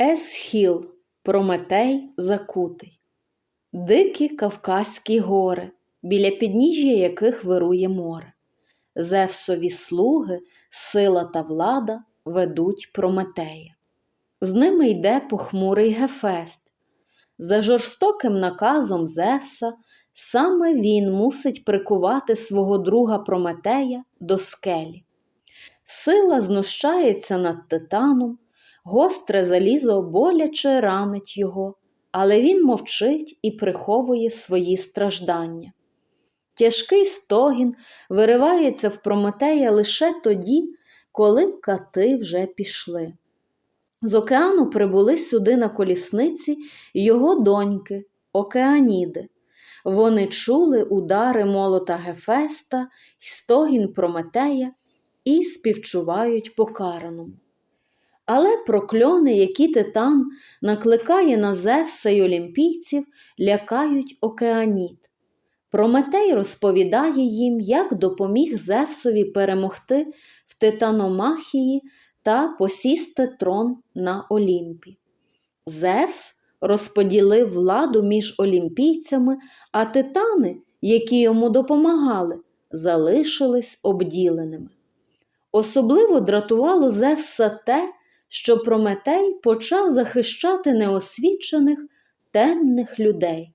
Есхіл Прометей Закутий Дикі Кавказькі гори, біля підніжжя яких вирує море. Зевсові слуги, сила та влада ведуть Прометея. З ними йде похмурий Гефест. За жорстоким наказом Зевса саме він мусить прикувати свого друга Прометея до скелі. Сила знущається над титаном, гостре залізо боляче ранить його, але він мовчить і приховує свої страждання. Тяжкий стогін виривається в Прометея лише тоді, коли кати вже пішли. З океану прибули сюди на колісниці його доньки, океаніди. Вони чули удари молота Гефеста стогін Прометея і співчувають покараному. Але прокльони, які титан накликає на Зевса й олімпійців, лякають океаніт. Прометей розповідає їм, як допоміг Зевсові перемогти в Титаномахії та посісти трон на Олімпі. Зевс розподілив владу між олімпійцями, а титани, які йому допомагали, залишились обділеними. Особливо дратувало Зевса те, що Прометей почав захищати неосвічених темних людей.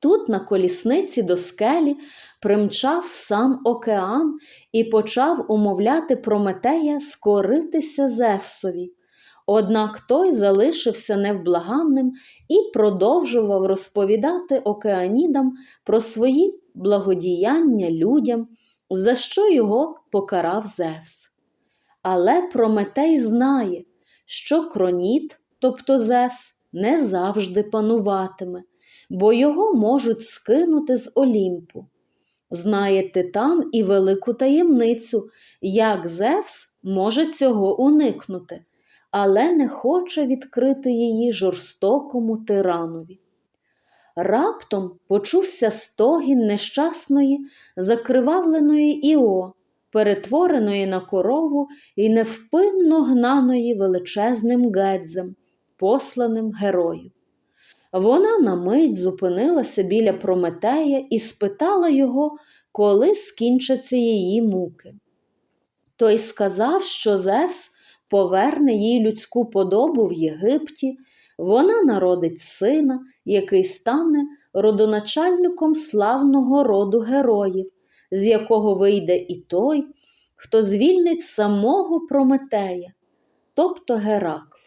Тут, на колісниці до скелі, примчав сам океан і почав умовляти Прометея скоритися Зевсові. Однак той залишився невблаганним і продовжував розповідати океанідам про свої благодіяння людям, за що його покарав Зевс. Але Прометей знає, що кроніт, тобто Зевс, не завжди пануватиме, бо його можуть скинути з Олімпу. Знає Титан і велику таємницю, як Зевс може цього уникнути, але не хоче відкрити її жорстокому тиранові. Раптом почувся стогін нещасної, закривавленої Іо, перетвореної на корову і невпинно гнаної величезним гедзем, посланим герою. Вона на мить зупинилася біля Прометея і спитала його, коли скінчаться її муки. Той сказав, що Зевс поверне їй людську подобу в Єгипті, вона народить сина, який стане родоначальником славного роду героїв, з якого вийде і той, хто звільнить самого Прометея, тобто Геракл.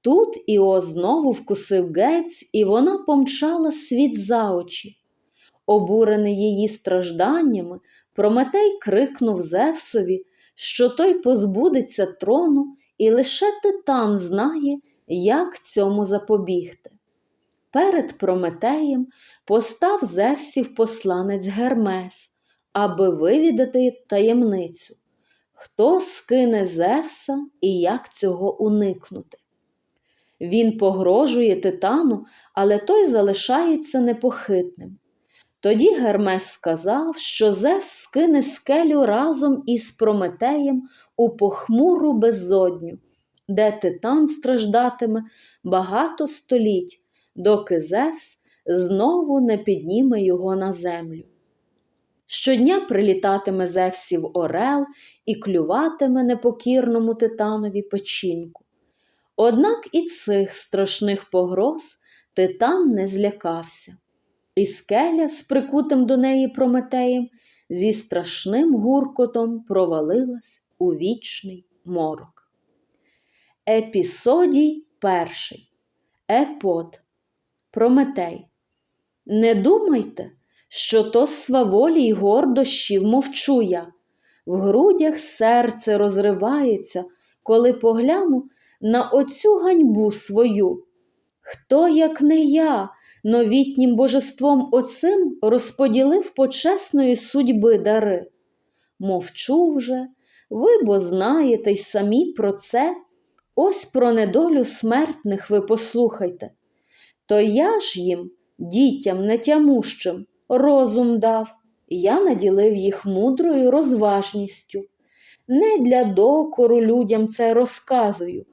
Тут Іо знову вкусив гець, і вона помчала світ за очі. Обурений її стражданнями, Прометей крикнув Зевсові, що той позбудеться трону, і лише титан знає, як цьому запобігти. Перед Прометеєм постав Зевсів посланець Гермес, аби вивідати таємницю, хто скине Зевса і як цього уникнути. Він погрожує титану, але той залишається непохитним. Тоді Гермес сказав, що Зевс скине скелю разом із Прометеєм у похмуру безодню, де титан страждатиме багато століть, доки Зевс знову не підніме його на землю. Щодня прилітатиме Зевсів орел і клюватиме непокірному титанові печінку. Однак і цих страшних погроз титан не злякався, і скеля з прикутим до неї Прометеєм зі страшним гуркотом провалилась у вічний морок. Епісодій перший. Епот. Прометей. Не думайте, що то сваволі й гордощів мовчу я. В грудях серце розривається, коли погляну на оцю ганьбу свою. Хто, як не я, новітнім божеством оцим розподілив почесної судьби дари? Мовчу вже, ви бо знаєте й самі про це, ось про недолю смертних ви послухайте. То я ж їм, дітям нетямущим, розум дав, я наділив їх мудрою розважністю. Не для докору людям це розказую,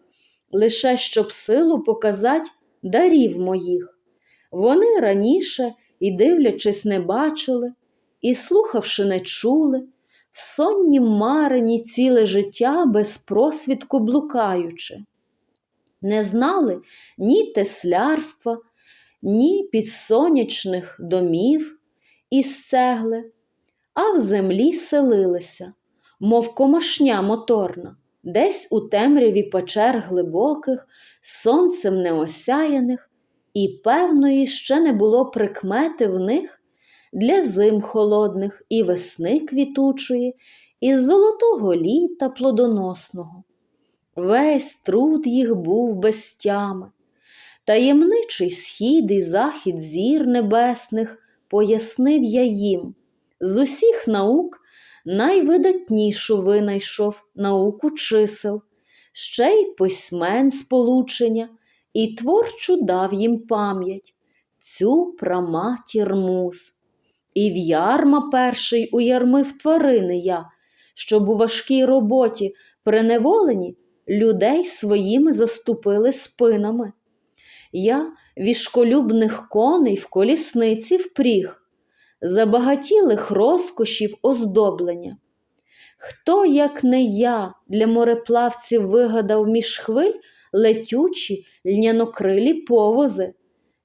лише щоб силу показать дарів моїх. Вони раніше і дивлячись, не бачили, і слухавши, не чули, в соннім марині ціле життя без просвідку блукаючи. Не знали ні теслярства, ні підсонячних домів із цегли, а в землі селилися, мов комашня моторна, десь у темряві печер глибоких, сонцем неосяяних, і певної ще не було прикмети в них для зим холодних і весни квітучої, і золотого літа плодоносного. Весь труд їх був без тями. Таємничий схід і захід зір небесних пояснив я їм. З усіх наук найвидатнішу винайшов науку чисел, ще й письмен сполучення, і творчу дав їм пам'ять, цю праматір муз. І в ярма перший уярмив тварини я, щоб у важкій роботі приневолені людей своїми заступили спинами. Я вішколюбних коней в колісниці впріг, забагатілих розкошів оздоблення. Хто, як не я, для мореплавців вигадав між хвиль летючі льнянокрилі повози?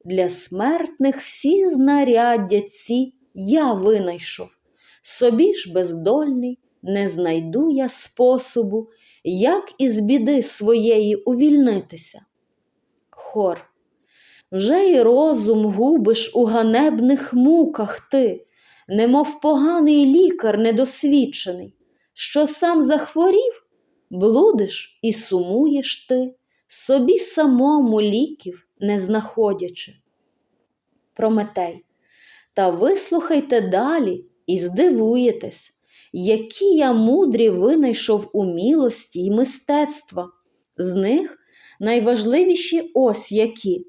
Для смертних всі знаряддя ці я винайшов. Собі ж бездольний, не знайду я способу, як із біди своєї увільнитися. Хор. Вже й розум губиш у ганебних муках ти, немов поганий лікар недосвідчений, що сам захворів, блудиш і сумуєш ти, собі самому ліків не знаходячи. Прометей. Та вислухайте далі і здивуєтесь, які я мудрі винайшов умілості й мистецтва. З них найважливіші ось які.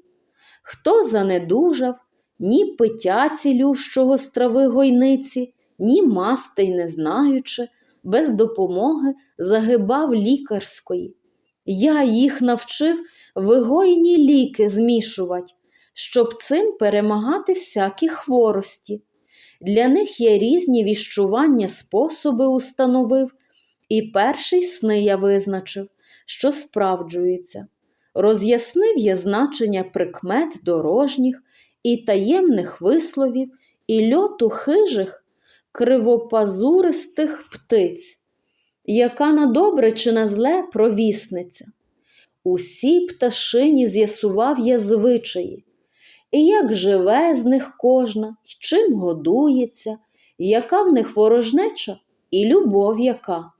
Хто занедужав, ні пиття цілющого страви гойниці, ні мастей не знаючи, без допомоги загибав лікарської. Я їх навчив вигойні ліки змішувати, щоб цим перемагати всякі хворості. Для них я різні віщування способи установив, і перший сни я визначив, що справджується. Роз'яснив я значення прикмет дорожніх і таємних висловів, і льоту хижих, кривопазуристих птиць, яка на добре чи на зле провісниця. Усі пташині з'ясував я звичаї, і як живе з них кожна, й чим годується, яка в них ворожнеча і любов яка.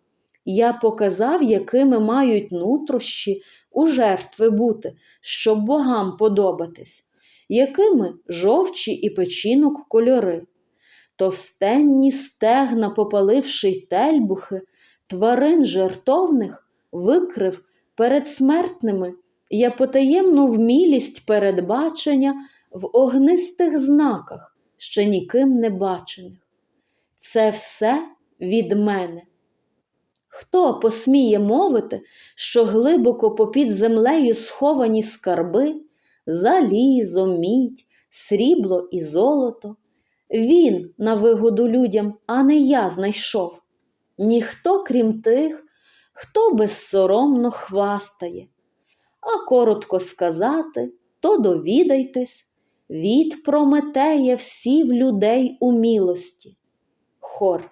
Я показав, якими мають нутрощі у жертви бути, щоб богам подобатись, якими жовчі і печінок кольори. Товстенні стегна, попаливши й тельбухи, тварин жертовних викрив перед смертними я потаємну вмілість передбачення в огнистих знаках, ще ніким не бачених. Це все від мене. Хто посміє мовити, що глибоко попід землею сховані скарби, залізо, мідь, срібло і золото, він на вигоду людям, а не я знайшов. Ніхто, крім тих, хто безсоромно хвастає. А коротко сказати, то довідайтесь, від Прометея всі в людей умілості. Хор.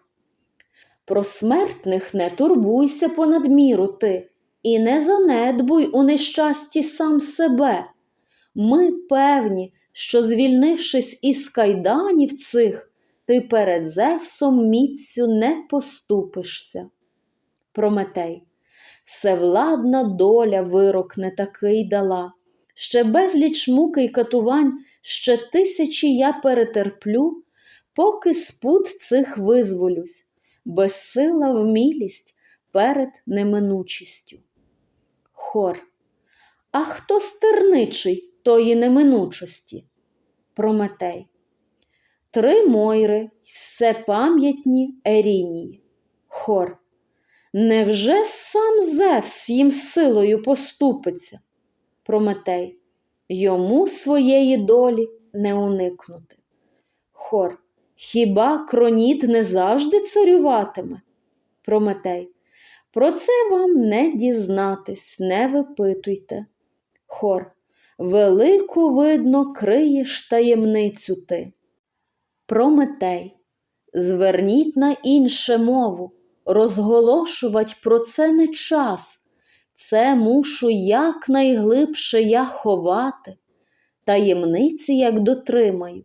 Про смертних не турбуйся понад міру ти, і не занедбуй у нещасті сам себе. Ми певні, що, звільнившись із кайданів цих, ти перед Зевсом міцю не поступишся. Прометей, всевладна доля вирок не такий дала. Ще безліч муки й катувань, ще тисячі я перетерплю, поки спут цих визволюсь безсила вмілість перед неминучістю. Хор. А хто стерничий тої неминучості? Прометей. Три мойри, все пам'ятні ерінії. Хор. Невже сам Зевс їм силою поступиться? Прометей. Йому своєї долі не уникнути. Хор. Хіба кроніт не завжди царюватиме? Прометей. Про це вам не дізнатись, не випитуйте. Хор. Велику, видно, криєш таємницю ти. Прометей. Зверніть на інше мову, розголошувать про це не час. Це мушу якнайглибше я ховати, таємниці як дотримаю,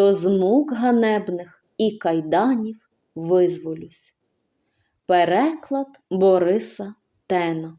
то з мук ганебних і кайданів визволюсь. Переклад Бориса Тена